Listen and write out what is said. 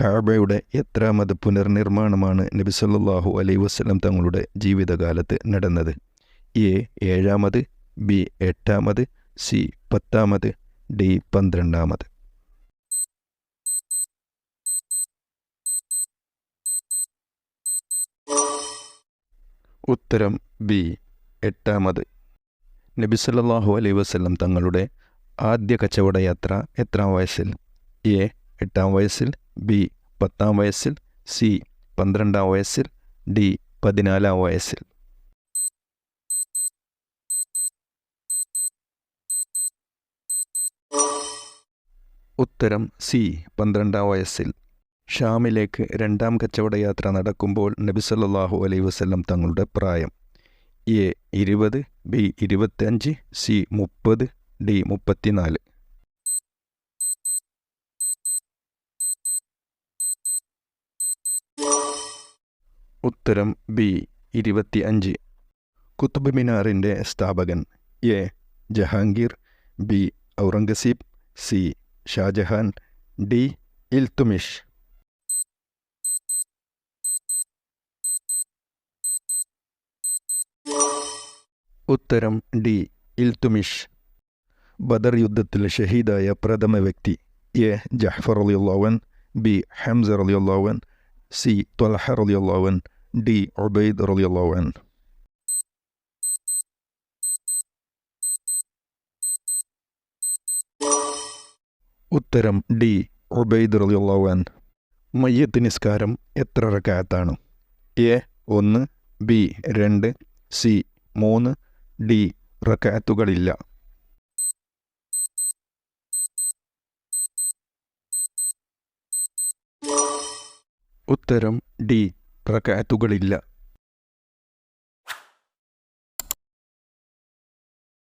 കാബയുടെ എത്രാമത് പുനർനിർമ്മാണമാണ് നബിസല്ലാഹു അലൈ വസ്ലം തങ്ങളുടെ ജീവിതകാലത്ത് നടന്നത്? എ ഏഴാമത് ബി എട്ടാമത് സി പത്താമത് ഡി പന്ത്രണ്ടാമത്. ഉത്തരം ബി എട്ടാമത്. നബിസല്ലാഹു അലൈ വസ്ലം തങ്ങളുടെ ആദ്യ കച്ചവട യാത്ര എത്രാം വയസ്സിൽ? എ എട്ടാം വയസ്സിൽ ബി പത്താം വയസ്സിൽ സി പന്ത്രണ്ടാം വയസ്സിൽ ഡി പതിനാലാം വയസ്സിൽ. ഉത്തരം സി പന്ത്രണ്ടാം വയസ്സിൽ. ഷാമിലേക്ക് രണ്ടാം കച്ചവട യാത്ര നടക്കുമ്പോൾ നബിസല്ലാഹു അലൈ വസല്ലം തങ്ങളുടെ പ്രായം. എ ഇരുപത് ബി ഇരുപത്തഞ്ച് സി മുപ്പത് ഡി മുപ്പത്തിനാല്. ഉത്തരം ബി ഇരുപത്തി അഞ്ച് കുത്തുബ് മിനാറിന്റെ സ്ഥാപകൻ A Jahangir B Aurangzeb C Shahjahan D Iltutmish. ഉത്തരം ഡി ഇൽത്തുമിഷ്. ബദർ യുദ്ധത്തിൽ ഷഹീദായ പ്രഥമ വ്യക്തി എ ജഹ്ഫർ അലിയുള്ളവൻ ബി ഹംസർ അലിയുള്ളവൻ സി തൊലഹർ റലിയുള്ളവൻ ഡി ഒബൈദ് റലിയുള്ളവൻ ഉത്തരം ഡി ഒബൈദ് റലിയുള്ളവൻ മയ്യത്ത് നിസ്കാരം എത്ര റക്കാത്താണ് എ ഒന്ന് ബി രണ്ട് സി മൂന്ന് ഡി റക്കാത്തുകളില്ല ഉത്തരം ഡി റക്കാത്തുകളില്ല